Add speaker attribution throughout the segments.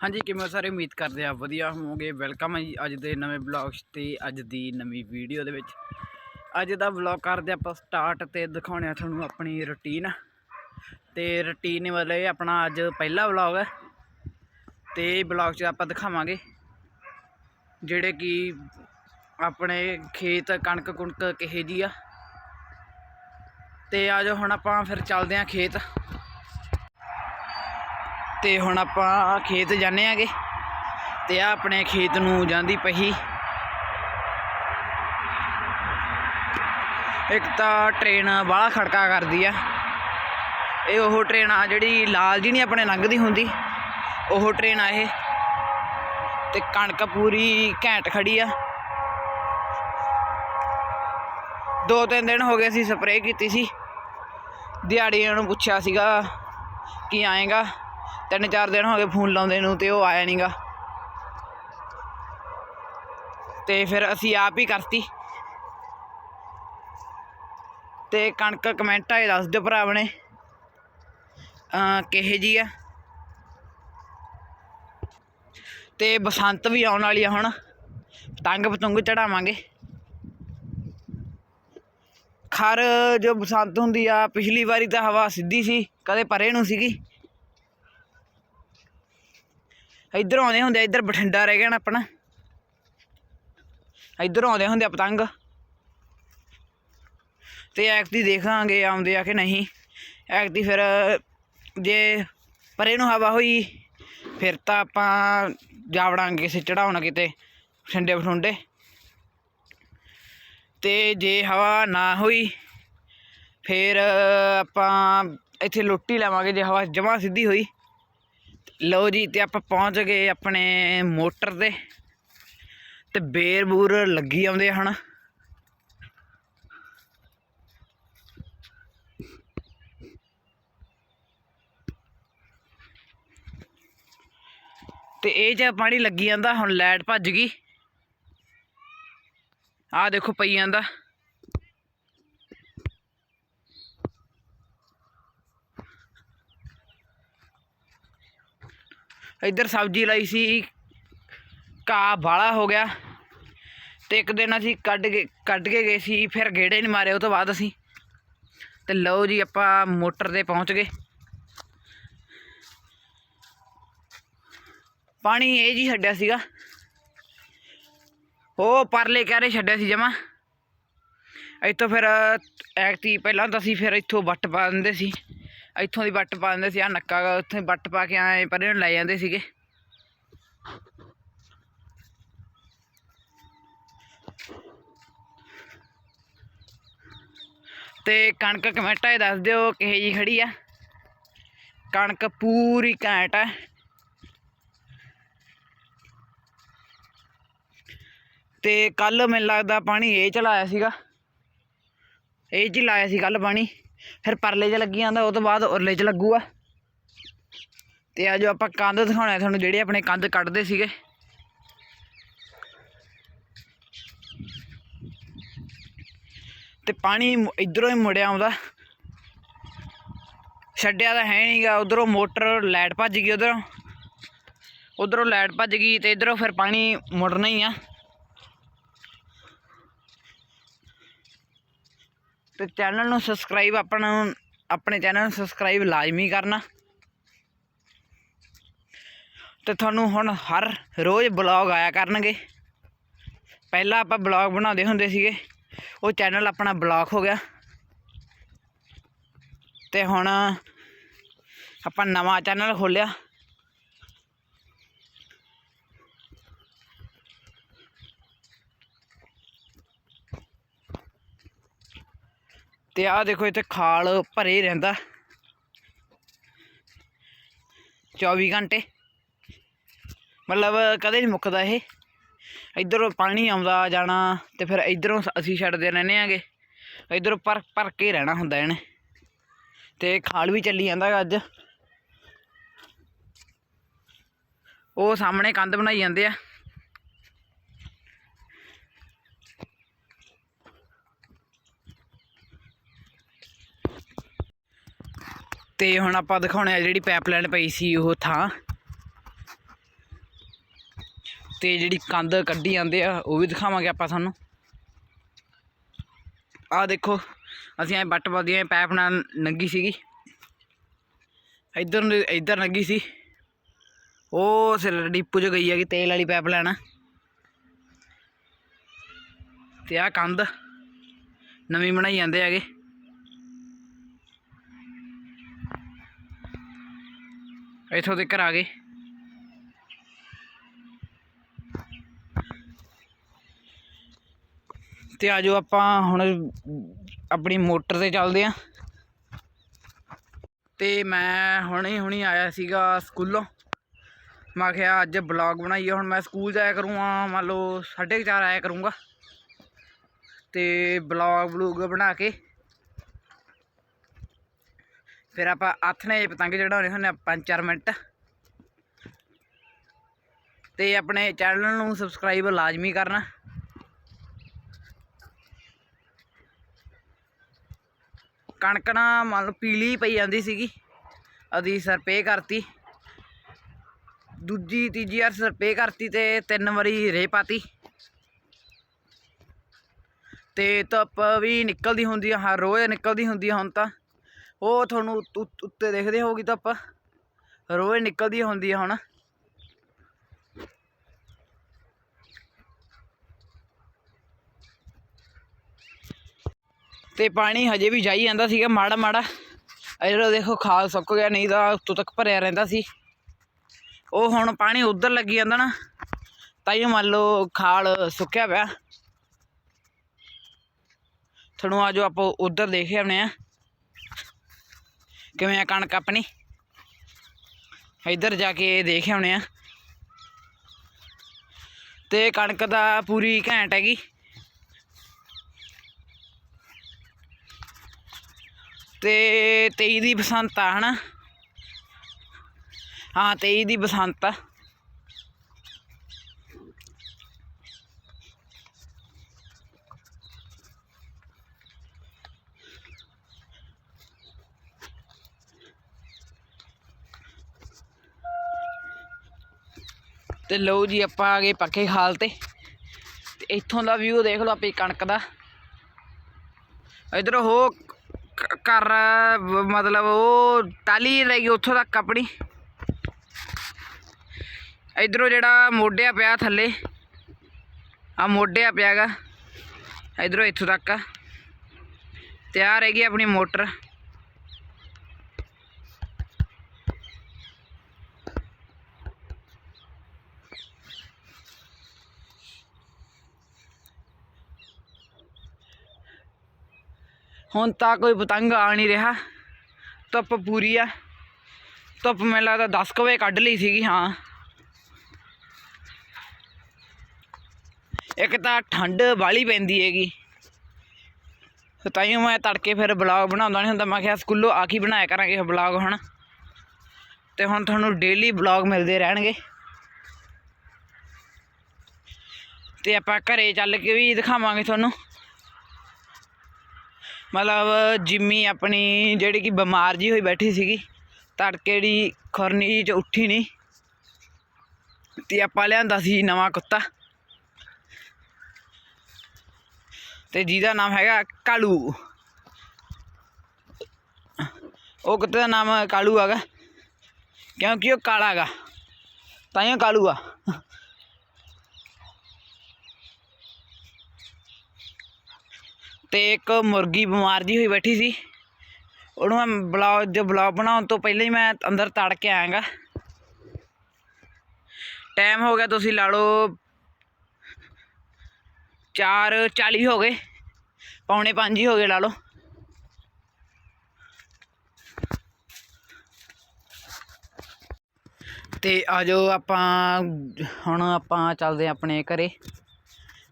Speaker 1: ਹਾਂਜੀ, ਕਿਵੇਂ ਸਾਰੇ? ਉਮੀਦ ਕਰਦੇ ਆ ਵਧੀਆ ਹੋਵੋਗੇ। ਵੈਲਕਮ ਹੈ ਜੀ ਅੱਜ ਦੇ ਨਵੇਂ ਬਲੌਗ ਤੇ ਅੱਜ ਦੀ ਨਵੀਂ ਵੀਡੀਓ ਦੇ ਵਿੱਚ। ਅੱਜ ਦਾ ਵਲੌਗ ਕਰਦੇ ਆਪਾਂ ਸਟਾਰਟ ਤੇ ਦਿਖਾਉਣੇ ਆ ਤੁਹਾਨੂੰ ਆਪਣੀ ਰੁਟੀਨ ਤੇ ਰੁਟੀਨ ਮਤਲਬ ਆਪਣਾ ਅੱਜ ਪਹਿਲਾ ਵਲੌਗ ਹੈ ਤੇ ਵਲੌਗ 'ਚ ਆਪਾਂ ਦਿਖਾਵਾਂਗੇ। ਜਿਹੜੇ ਕਿ ਆਪਣੇ ਖੇਤ ਕਣਕ ਕੁਣਕ ਕਿਹੇ ਜੀ ਆ। ਤੇ ਆਜੋ ਹੁਣ ਆਪਾਂ ਫਿਰ ਚੱਲਦੇ ਆਂ ਖੇਤ। ਤੇ ਹੁਣ ਆਪਾਂ ਖੇਤ ਜਾਂਦੇ ਆਗੇ ਤੇ ਆ ਆਪਣੇ ਖੇਤ ਨੂੰ ਜਾਂਦੀ ਪਹੀ। ਇੱਕ ਤਾਂ ਟ੍ਰੇਨ ਬਾਹਲਾ ਖੜਕਾ ਕਰਦੀ ਆ। ਇਹ ਉਹ ਟ੍ਰੇਨ ਆ ਜਿਹੜੀ ਲਾਲ ਜੀ ਨਹੀਂ ਆਪਣੇ ਲੰਘਦੀ ਹੁੰਦੀ। ਉਹ ਟ੍ਰੇਨ ਆ ਇਹ। ਤੇ ਕਣਕ ਪੂਰੀ ਘੈਂਟ ਖੜੀ ਆ। ਦੋ ਤਿੰਨ ਦਿਨ ਹੋ ਗਏ ਸੀ ਸਪਰੇਅ ਕੀਤੀ ਸੀ। ਦਿਹਾੜੀਆਂ ਨੂੰ ਪੁੱਛਿਆ ਸੀਗਾ ਕਿ ਆਏਗਾ। ਤਿੰਨ ਚਾਰ ਦਿਨ ਹੋ ਗਏ ਫੋਨ ਲਾਉਂਦੇ ਨੂੰ ਤੇ ਉਹ ਆਇਆ ਨਹੀਂਗਾ ਤੇ ਫਿਰ ਅਸੀਂ ਆਪ ਹੀ ਕਰਤੀ। ਤੇ ਕਣਕ ਕਮੈਂਟਾਂ 'ਚ ਦੱਸ ਦਿਓ ਭਰਾਵ ਨੇ ਕਿਹੇ ਜੀ ਆ? ਤੇ ਬਸੰਤ ਵੀ ਆਉਣ ਵਾਲੀ ਆ ਹੁਣ। ਪਤੰਗ ਪਤੰਗ ਚੜਾਵਾਂਗੇ। ਖਰ ਜੋ ਬਸੰਤ ਹੁੰਦੀ ਆ, ਪਿਛਲੀ ਵਾਰੀ ਤਾਂ ਹਵਾ ਸਿੱਧੀ ਸੀ, ਕਦੇ ਪਰੇ ਨੂੰ ਸੀਗੀ। ਇੱਧਰ ਆਉਂਦੇ ਹੁੰਦੇ ਇੱਧਰ ਬਠਿੰਡਾ ਰਹਿ ਗਿਆ ਨਾ ਆਪਣਾ। ਇੱਧਰ ਆਉਂਦੇ ਹੁੰਦੇ ਆ ਪਤੰਗ। ਤੇ ਐਕਤੀ ਦੇਖਾਂਗੇ, ਆਉਂਦੇ ਆ ਕਿ ਨਹੀਂ। ਐਕਤੀ ਫਿਰ ਜੇ ਪਰੇ ਨੂੰ ਹਵਾ ਹੋਈ, ਫਿਰ ਤਾਂ ਆਪਾਂ ਜਾਵੜਾਂਗੇ ਕਿਸੇ ਚੜਾਉਣਾ ਕਿਤੇ ਠੰਡੇ ਬਠੁੰਡੇ। ਤੇ ਜੇ ਹਵਾ ਨਾ ਹੋਈ, ਫਿਰ ਆਪਾਂ ਇੱਥੇ ਲੁੱਟੀ ਲਵਾਂਗੇ, ਜੇ ਹਵਾ ਜਮਾ ਸਿੱਧੀ ਹੋਈ। ਲਓ ਜੀ, ਤੇ ਆਪਾਂ ਪਹੁੰਚ ਗਏ ਆਪਣੇ ਮੋਟਰ ਤੇ। ਤੇ ਬੇਰ ਬੂਰ ਲੱਗੀ ਆਉਂਦੇ ਹਨ। ਹੁਣ ਤੇ ਇਹ ਜੇ ਪਾਣੀ ਲੱਗੀ ਜਾਂਦਾ, ਹੁਣ ਲਾਈਟ ਭੱਜ ਗਈ। ਆਹ ਦੇਖੋ ਪਈ ਜਾਂਦਾ। ਇੱਧਰ ਸਬਜ਼ੀ ਲਾਈ ਸੀ। ਘਾਹ ਬਾਲਾ ਹੋ ਗਿਆ। ਤੇ ਇੱਕ ਦਿਨ ਅਸੀਂ ਕੱਢ ਕੇ ਕੱਢ ਕੇ ਗਏ ਸੀ। ਫਿਰ ਗੇੜੇ ਨਹੀਂ ਮਾਰੇ, ਉਹ ਤੋਂ ਬਾਅਦ ਅਸੀਂ। ਤੇ ਲਓ ਜੀ, ਆਪਾਂ ਮੋਟਰ ਤੇ ਪਹੁੰਚ ਗਏ। ਪਾਣੀ ਇਹ ਜੀ ਛੱਡਿਆ ਸੀਗਾ। ਉਹ ਪਰਲੇ ਕਹਿਰੇ ਛੱਡਿਆ ਸੀ ਜਮਾ। ਇੱਥੋਂ ਫਿਰ ਐਕਤੀ ਪਹਿਲਾਂ ਤਾਂ ਅਸੀਂ ਫਿਰ ਇੱਥੋਂ ਵੱਟ ਪਾ ਦਿੰਦੇ ਸੀ। ਇੱਥੋਂ ਦੀ ਵੱਟ ਪਾ ਦਿੰਦੇ ਸੀ ਆ ਨੱਕਾ ਗਾ, ਉੱਥੇ ਵੱਟ ਪਾ ਕੇ ਆਏ ਪਰੇ ਨੂੰ ਲੈ ਜਾਂਦੇ ਸੀਗੇ। ਤੇ ਕਣਕ ਕਮੈਂਟਾਂ 'ਚ ਦੱਸ ਦਿਓ ਕਿਹੇ ਜੀ ਖੜੀ ਆ। ਕਣਕ ਪੂਰੀ ਘੈਂਟ ਹੈ ਤੇ ਕੱਲ ਮੈਨੂੰ ਲੱਗਦਾ ਪਾਣੀ ਇਹ ਚਲਾਇਆ ਸੀਗਾ। ਇਹ 'ਚ ਲਾਇਆ ਸੀ ਕੱਲ ਪਾਣੀ। ਫਿਰ ਪਰਲੇ 'ਚ ਲੱਗੀ ਜਾਂਦਾ, ਉਹ ਤੋਂ ਬਾਅਦ ਉਰਲੇ 'ਚ ਲੱਗੂਗਾ। ਤੇ ਆ ਜੋ ਆਪਾਂ ਕੰਧ ਦਿਖਾਉਣਾ ਤੁਹਾਨੂੰ, ਜਿਹੜੇ ਆਪਣੇ ਕੰਧ ਕੱਢਦੇ ਸੀਗੇ। ਤੇ ਪਾਣੀ ਮੁ- ਇੱਧਰੋਂ ਹੀ ਮੁੜਿਆ ਆਉਂਦਾ। ਛੱਡਿਆ ਤਾਂ ਹੈ ਨਹੀਂਗਾ ਉਧਰੋਂ ਮੋਟਰ ਲਾਈਟ ਭੱਜ ਗਈ ਉਧਰੋਂ। ਉਧਰੋਂ ਲਾਈਟ ਭੱਜ ਗਈ ਤੇ ਇਧਰੋਂ ਫਿਰ ਪਾਣੀ ਮੁੜਨਾ ਹੀ ਆ। ਤੇ ਚੈਨਲ ਨੂੰ ਸਬਸਕ੍ਰਾਈਬ ਆਪਣਾ, ਆਪਣੇ ਚੈਨਲ ਨੂੰ ਸਬਸਕ੍ਰਾਈਬ ਲਾਜ਼ਮੀ ਕਰਨਾ। ਤੇ ਤੁਹਾਨੂੰ ਹੁਣ ਹਰ ਰੋਜ਼ ਬਲੌਗ ਆਇਆ ਕਰਨਗੇ। ਪਹਿਲਾਂ ਆਪਾਂ ਬਲੌਗ ਬਣਾਉਂਦੇ ਹੁੰਦੇ ਸੀਗੇ, ਉਹ ਚੈਨਲ ਆਪਣਾ ਬਲੌਕ ਹੋ ਗਿਆ। ਤੇ ਹੁਣ ਆਪਾਂ ਨਵਾਂ ਚੈਨਲ ਖੋਲਿਆ। ਤੇ ਆਹ ਦੇਖੋ ਇੱਥੇ ਖਾਲ ਭਰੇ ਰਹਿੰਦਾ। 24 ਘੰਟੇ। ਮਤਲਬ ਕਦੇ ਨਹੀਂ ਮੁੱਕਦਾ ਇਹ। ਇਧਰੋਂ ਪਾਣੀ ਆਉਂਦਾ ਜਾਣਾ ਤੇ ਫਿਰ ਇਧਰੋਂ ਅਸੀਂ ਛੱਡਦੇ ਰਹਿੰਦੇ ਆਂਗੇ ਇਧਰੋਂ ਪਰ ਭਰ ਕੇ ਰਹਿਣਾ ਹੁੰਦਾ ਇਹਨੇ। ਤੇ ਖਾਲ ਵੀ ਚੱਲੀ ਜਾਂਦਾ ਗਾ ਅੱਜ। ਉਹ ਸਾਹਮਣੇ ਕੰਧ ਬਣਾਈ ਜਾਂਦੇ ਆ। ਤੇ ਹੁਣ ਆਪਾਂ ਦਿਖਾਉਣੇ ਆ ਜਿਹੜੀ ਪਾਈਪਲਾਈਨ ਪਈ ਸੀ ਉਹ ਥਾਂ। ਤੇ ਜਿਹੜੀ ਕੰਧ ਕੱਢੀ ਜਾਂਦੇ ਆ, ਉਹ ਵੀ ਦਿਖਾਵਾਂਗੇ ਆਪਾਂ ਤੁਹਾਨੂੰ। ਆਹ ਦੇਖੋ, ਅਸੀਂ ਐ ਬੱਟ ਪਾਦੀਆਂ ਪੈਪ ਨਾਲ ਨੰਗੀ ਸੀਗੀ। ਇੱਧਰ ਇੱਧਰ ਲੱਗੀ ਸੀ। ਉਹ ਸਿਰ ਡਿਪੂ ਚ ਗਈ ਹੈਗੀ, ਤੇਲ ਵਾਲੀ ਪਾਈਪ ਲੈਣਾ ਤੇ ਆਹ ਕੰਧ ਨਵੀਂ ਬਣਾਈ ਜਾਂਦੇ ਹੈਗੇ। ਇੱਥੋਂ ਤੱਕ ਆ ਗਏ। ਤੇ ਆਜੋ ਆਪਾਂ ਹੁਣ ਆਪਣੀ ਮੋਟਰ ਤੇ ਚੱਲਦੇ ਆਂ। ਤੇ ਮੈਂ ਹੁਣੇ ਹੁਣੀ ਆਇਆ ਸੀਗਾ ਸਕੂਲੋਂ। ਮੈਂ ਕਿਹਾ ਅੱਜ ਬਲੌਗ ਬਣਾਈਏ, ਹੁਣ ਮੈਂ ਸਕੂਲ ਜਾਇਆ ਕਰੂੰਗਾ, ਮੰਨ ਲਓ 4:30 ਆਇਆ ਕਰੂੰਗਾ। ਤੇ ਬਲੌਗ ਬਲੂਗ ਬਣਾ ਕੇ ਫਿਰ ਆਪਾਂ ਹੱਥ ਨੇ ਪਤੰਗ ਚੜਾਉਣੇ ਹੁੰਦੇ ਆ 5-4 ਮਿੰਟ। ਤੇ ਆਪਣੇ ਚੈਨਲ ਨੂੰ ਸਬਸਕ੍ਰਾਈਬ ਲਾਜ਼ਮੀ ਕਰਨਾ। ਕਣਕ ਨਾ ਮੰਨ ਪੀਲੀ ਪਈ ਜਾਂਦੀ ਸੀਗੀ ਅਦੀ ਸਰਪੇ ਕਰਤੀ। ਦੂਜੀ, ਤੀਜੀ ਵਾਰ ਸਰਪੇ ਕਰਤੀ ਤੇ ਤਿੰਨ ਵਾਰੀ ਰੇ ਪਾਤੀ। ਤੇ ਧੁੱਪ ਵੀ ਨਿਕਲਦੀ ਹੁੰਦੀ ਆ, ਹਰ ਰੋਜ਼ ਨਿਕਲਦੀ ਹੁੰਦੀ ਆ ਹੁਣ ਤਾਂ। ਉਹ ਤੁਹਾਨੂੰ ਉੱਤ- ਉੱਤੇ ਦੇਖਦੇ ਹੋਗੀ ਤਾਂ ਆਪਾਂ। ਰੋਜ਼ ਨਿਕਲਦੀ ਹੁੰਦੀ ਹੈ ਹੁਣ। ਤੇ ਪਾਣੀ ਹਜੇ ਵੀ ਜਾਈ ਜਾਂਦਾ ਸੀਗਾ ਮਾੜਾ ਮਾੜਾ। ਇਧਰ ਦੇਖੋ ਖਾਲ ਸੁੱਕ ਗਿਆ, ਨਹੀਂ ਤਾਂ ਉੱਤੋਂ ਤੱਕ ਭਰਿਆ ਰਹਿੰਦਾ ਸੀ। ਉਹ ਹੁਣ ਪਾਣੀ ਉਧਰ ਲੱਗੀ ਜਾਂਦਾ ਨਾ ਤਾਂ ਇਹ ਮੰਨ ਲਓ ਖਾਲ ਸੁੱਕਿਆ ਪਿਆ। ਤੁਹਾਨੂੰ ਆਜੋ ਆਪਾਂ ਉਧਰ ਦੇਖੇ ਆਉਣੇ ਆ। ਕਿਵੇਂ ਆ ਕਣਕ ਆਪਣੀ? ਇੱਧਰ ਜਾ ਕੇ ਦੇਖ ਆਉਣੇ ਆ। ਤੇ ਕਣਕ ਦਾ ਪੂਰੀ ਘੈਂਟ ਹੈਗੀ। ਤੇ 23 ਦੀ ਬਸੰਤ ਆ, ਹਨਾ? ਹਾਂ 23 ਦੀ ਬਸੰਤ ਆ। ਤੇ ਲਓ ਜੀ ਆਪਾਂ ਆ ਗਏ ਪੱਕੇ ਖਾਲ ਤੇ। ਤੇ ਇੱਥੋਂ ਦਾ ਵਿਊ ਦੇਖ ਲਓ ਆਪਣੀ ਕਣਕ ਦਾ। ਇਧਰ ਉਹ ਕ- ਘਰ, ਮਤਲਬ ਉਹ ਟਾਲੀ ਰਹਿ ਗਈ ਉੱਥੋਂ ਤੱਕ ਆਪਣੀ। ਇਧਰੋਂ ਜਿਹੜਾ ਮੋਢਿਆ ਪਿਆ ਥੱਲੇ, ਆ ਮੋਢਿਆ ਪਿਆਗਾ। ਇਧਰੋਂ ਇੱਥੋਂ ਤੱਕ ਆ। ਤੇ ਰਹਿ ਗਈ ਆਪਣੀ ਮੋਟਰ। ਹੁਣ ਤਾਂ ਕੋਈ ਪਤੰਗ ਆ ਨਹੀਂ ਰਿਹਾ। ਧੁੱਪ ਪੂਰੀ ਆ। ਧੁੱਪ ਮੈਨੂੰ ਲੱਗਦਾ 10 ਕੁ ਵਜੇ ਕੱਢ ਲਈ ਸੀਗੀ, ਹਾਂ। ਇੱਕ ਤਾਂ ਠੰਡ ਵਾਲੀ ਪੈਂਦੀ ਹੈਗੀ। ਤਾਂ ਮੈਂ ਤੜਕੇ ਫਿਰ ਬਲੌਗ ਬਣਾਉਂਦਾ ਨਹੀਂ ਹੁੰਦਾ। ਮੈਂ ਕਿਹਾ ਸਕੂਲੋਂ ਆ ਕੇ ਬਣਾਇਆ ਕਰਾਂਗੇ ਬਲੌਗ ਹੁਣ। ਤੇ ਹੁਣ ਤੁਹਾਨੂੰ ਡੇਲੀ ਬਲੌਗ ਮਿਲਦੇ ਰਹਿਣਗੇ। ਤੇ ਆਪਾਂ ਘਰੇ ਚੱਲ ਕੇ ਵੀ ਦਿਖਾਵਾਂਗੇ ਤੁਹਾਨੂੰ। ਮਤਲਬ ਜਿੰਮੀ ਆਪਣੀ ਜਿਹੜੀ ਕਿ ਬਿਮਾਰ ਜੀ ਹੋਈ ਬੈਠੀ ਸੀਗੀ, ਤੜਕੇ ਦੀ ਖੁਰਨੀ ਚ ਉੱਠੀ ਨਹੀਂ ਤੇ ਆਪਾਂ ਲਿਆਂਦਾ ਸੀ ਨਵਾਂ ਕੁੱਤਾ। ਤੇ ਜਿਹਦਾ ਨਾਮ ਹੈਗਾ ਕਾਲੂ। ਉਹ ਕੁੱਤੇ ਦਾ ਨਾਮ ਕਾਲੂ ਹੈਗਾ। ਕਿਉਂਕਿ ਉਹ ਕਾਲਾ ਹੈਗਾ, ਤਾਂ ਹੀ ਕਾਲੂ ਆ। ਤੇ ਇੱਕ ਮੁਰਗੀ ਬਿਮਾਰ ਜੀ ਹੋਈ ਬੈਠੀ ਸੀ। ਉਹਨੂੰ ਮੈਂ ਬਲੌਗ ਜੋ ਬਲੌਗ ਬਣਾਉਣ ਤੋਂ ਪਹਿਲਾਂ ਹੀ ਮੈਂ ਅੰਦਰ ਤੜ ਕੇ ਆਇਆਗਾ। ਟਾਈਮ ਹੋ ਗਿਆ ਤੁਸੀਂ ਲਾ ਲਓ 4:40 ਹੋ ਗਏ। ਪੌਣੇ 5 ਹੀ ਹੋ ਗਏ ਲਾ ਲਓ। ਤੇ ਆਜੋ ਆਪਾਂ, ਹੁਣ ਆਪਾਂ ਚੱਲਦੇ ਹਾਂ ਆਪਣੇ ਘਰੇ।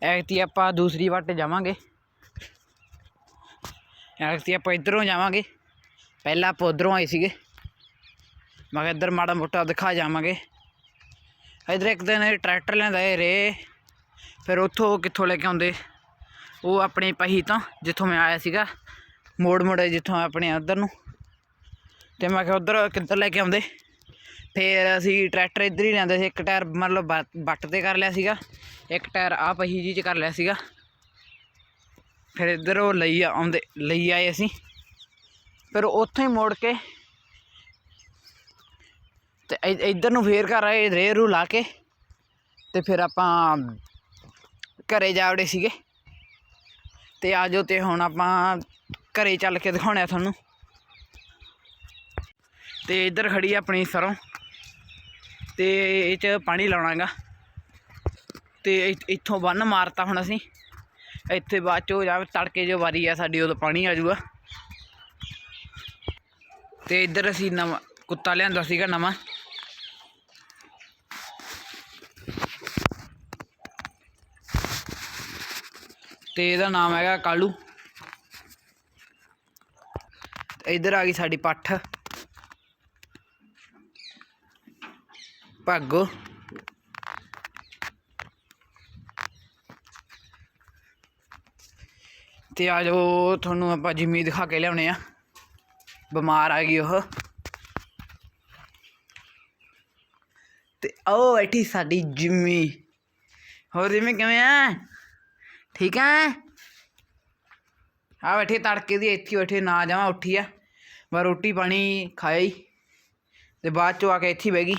Speaker 1: ਐਕਤੀ ਆਪਾਂ ਦੂਸਰੀ ਵੱਟ ਜਾਵਾਂਗੇ। ਐਕਤੀ ਆਪਾਂ ਇੱਧਰੋਂ ਜਾਵਾਂਗੇ। ਪਹਿਲਾਂ ਆਪਾਂ ਉੱਧਰੋਂ ਆਏ ਸੀਗੇ। ਮੈਂ ਕਿਹਾ ਇੱਧਰ ਮਾੜਾ ਮੋਟਾ ਦਿਖਾ ਜਾਵਾਂਗੇ। ਇੱਧਰ ਇੱਕ ਦਿਨ ਇਹ ਟਰੈਕਟਰ ਲੈਂਦਾ ਇਹ ਰੇ। ਫਿਰ ਉੱਥੋਂ ਕਿੱਥੋਂ ਲੈ ਕੇ ਆਉਂਦੇ? ਉਹ ਆਪਣੀ ਪਹੀ ਤੋਂ, ਜਿੱਥੋਂ ਮੈਂ ਆਇਆ ਸੀਗਾ। ਮੋੜ ਮੋੜੇ ਜਿੱਥੋਂ ਆਪਣੇ ਉੱਧਰ ਨੂੰ। ਤੇ ਮੈਂ ਕਿਹਾ ਉੱਧਰ ਕਿੱਧਰ ਲੈ ਕੇ ਆਉਂਦੇ? ਫਿਰ ਅਸੀਂ ਟਰੈਕਟਰ ਇੱਧਰ ਹੀ ਲੈਂਦੇ ਸੀ। ਇੱਕ ਟਾਇਰ ਮਤਲਬ ਬੱਟ- ਬੱਟ ਤੇ ਕਰ ਲਿਆ ਸੀਗਾ। ਇੱਕ ਟਾਇਰ ਆ ਪਹੀ ਜੀ ਚ ਕਰ ਲਿਆ ਸੀਗਾ। ਫਿਰ ਇੱਧਰ ਉਹ ਲਈ ਆਉਂਦੇ ਲਈ ਆਏ ਅਸੀਂ। ਫਿਰ ਉੱਥੋਂ ਹੀ ਮੋੜ ਕੇ ਤੇ ਇ- ਇੱਧਰ ਨੂੰ ਫੇਰ ਘਰ ਆਏ ਰੇ ਰੂ ਲਾ ਕੇ ਤੇ ਫਿਰ ਆਪਾਂ ਘਰੇ ਜਾ ਵੜੇ ਸੀਗੇ। ਤੇ ਆਜੋ ਤੇ ਹੁਣ ਆਪਾਂ ਘਰੇ ਚੱਲ ਕੇ ਦਿਖਾਉਣੇ ਆ ਤੁਹਾਨੂੰ। ਤੇ ਇੱਧਰ ਖੜੀ ਆਪਣੀ ਸਰੋਂ। ਤੇ ਇਹ ਚ ਪਾਣੀ ਲਾਉਣਾਗਾ ਤੇ ਇ- ਇੱਥੋਂ ਬੰਨ ਮਾਰਤਾ ਹੁਣ ਅਸੀਂ। ਇੱਥੇ ਬਾਅਦ ਚੋਂ ਜਾ ਤੜਕੇ ਜੋ ਵਾਰੀ ਆ ਸਾਡੀ, ਉਦੋਂ ਪਾਣੀ ਆ ਜਾਊਗਾ। ਤੇ ਇੱਧਰ ਅਸੀਂ ਨਵਾਂ ਕੁੱਤਾ ਲਿਆਂਦਾ ਸੀਗਾ, ਨਵਾਂ। ਤੇ ਇਹਦਾ ਨਾਮ ਹੈਗਾ ਕਾਲੂ। ਇੱਧਰ ਆ ਗਈ ਸਾਡੀ ਪੱਠ। ਭਾਗੋ। ਤੇ ਆ ਜਾਓ, ਤੁਹਾਨੂੰ ਆਪਾਂ ਜਿੰਮੀ ਦਿਖਾ ਕੇ ਲਿਆਉਣੇ ਆ। ਬਿਮਾਰ ਆ ਗਈ ਉਹ। ਤੇ ਉਹ ਬੈਠੀ ਸਾਡੀ ਜਿੰਮੀ। ਹੋਰ ਜਿੰਮੀ ਕਿਵੇਂ ਆ ਠੀਕ ਆ ਆ ਬੈਠੀ ਤੜਕੇ ਦੀ, ਇੱਥੇ ਬੈਠੀ, ਨਾ ਜਾਵਾਂ, ਉੱਠੀ ਆ। ਮੈਂ ਰੋਟੀ ਪਾਣੀ ਖਾਇਆ ਹੀ ਤੇ ਬਾਅਦ ਚੋਂ ਆ ਕੇ ਇੱਥੇ ਬਹਿ ਗਈ।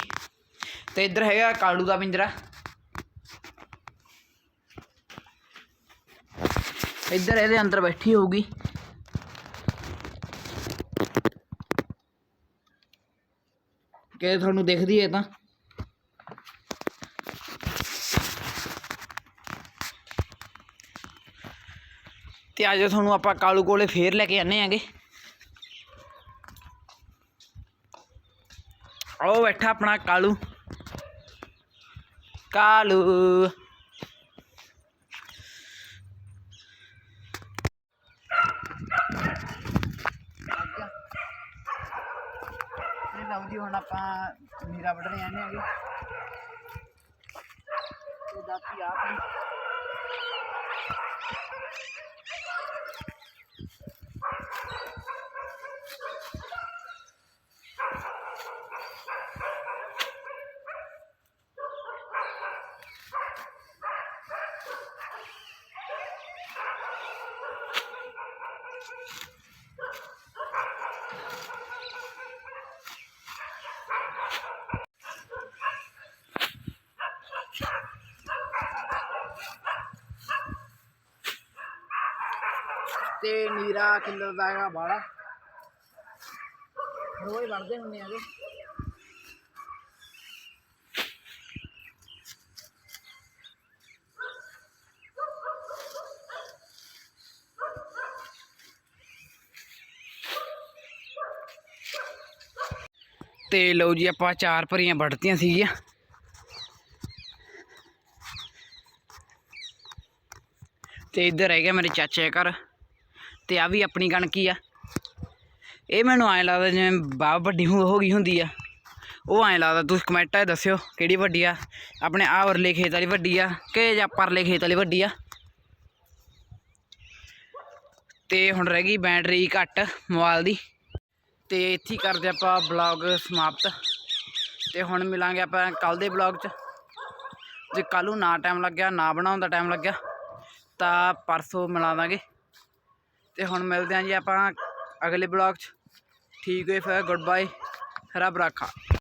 Speaker 1: ਤੇ ਇੱਧਰ ਹੈਗਾ ਕਾਲੂ ਦਾ ਪਿੰਜਰਾ। ਇੱਧਰ ਇਹਦੇ ਅੰਦਰ ਬੈਠੀ ਹੋਊਗੀ। ਕਿ ਤੁਹਾਨੂੰ ਦਿਖਦੀ ਹੈ ਤਾਂ। ਤੇ ਅੱਜ ਤੁਹਾਨੂੰ ਆਪਾਂ ਕਾਲੂ ਕੋਲੇ ਫੇਰ ਲੈ ਕੇ ਆਨੇ ਆਂਗੇ। ਉਹ ਬੈਠਾ ਆਪਣਾ ਕਾਲੂ। ਕਾਲੂ ਇਹ ਲਓ ਜੀ ਹੁਣ ਆਪਾਂ ਨੀਰਾ ਵੱਢਣੇ ਆਨੇ ਆਂਗੇ ਤੇ ਦਾਤੀ ਆਪ ਤੇ ਨੀਰਾ ਕਿੱਲਰ ਦਾ ਹੈਗਾ ਬਾੜਾ ਰੋਜ਼ ਵੜਦੇ ਹੁੰਦੇ ਆਗੇ ਤੇ ਲਓ ਜੀ, ਆਪਾਂ ਚਾਰ ਭਰੀਆਂ ਵੱਢਤੀਆਂ ਸੀਗੀਆਂ। ਤੇ ਇੱਧਰ ਹੈਗਾ ਮੇਰੇ ਚਾਚੇ ਦਾ ਘਰ। ਤੇ ਆ ਵੀ ਆਪਣੀ ਕਣਕ ਹੀ ਆ। ਇਹ ਮੈਨੂੰ ਐਂ ਲੱਗਦਾ ਜਿਵੇਂ ਬਾਹ ਵੱਡੀ ਹੋ ਹੋ ਗਈ ਹੁੰਦੀ ਆ। ਉਹ ਐਂ ਲੱਗਦਾ ਤੁਸੀਂ ਕਮੈਂਟਾਂ 'ਚ ਦੱਸਿਓ ਕਿਹੜੀ ਵੱਡੀ ਆ। ਆਪਣੇ ਆਹ ਵਰਲੇ ਖੇਤ ਵਾਲੀ ਵੱਡੀ ਆ ਕਿ ਜਾਂ ਪਰਲੇ ਖੇਤ ਵਾਲੀ ਵੱਡੀ ਆ। ਤੇ ਹੁਣ ਰਹਿ ਗਈ ਬੈਟਰੀ ਘੱਟ ਮੋਬਾਈਲ ਦੀ। ਤੇ ਇੱਥੇ ਕਰਦੇ ਆਪਾਂ ਬਲੌਗ ਸਮਾਪਤ। ਤੇ ਹੁਣ ਮਿਲਾਂਗੇ ਆਪਾਂ ਕੱਲ ਦੇ ਬਲੌਗ 'ਚ। ਜੇ ਕੱਲ੍ਹ ਨੂੰ ਨਾ ਟਾਈਮ ਲੱਗਿਆ, ਨਾ ਬਣਾਉਣ ਦਾ ਟਾਈਮ ਲੱਗਿਆ, ਤਾਂ ਪਰਸੋਂ ਮਿਲਾ ਦਾਂਗੇ। ਤੇ ਹੁਣ ਮਿਲਦੇ ਹਾਂ ਜੀ ਆਪਾਂ ਅਗਲੇ ਬਲੌਗ 'ਚ। ਠੀਕ ਹੋਏ ਫਿਰ ਗੁੱਡ ਬਾਏ ਰੱਬ ਰਾਖਾ।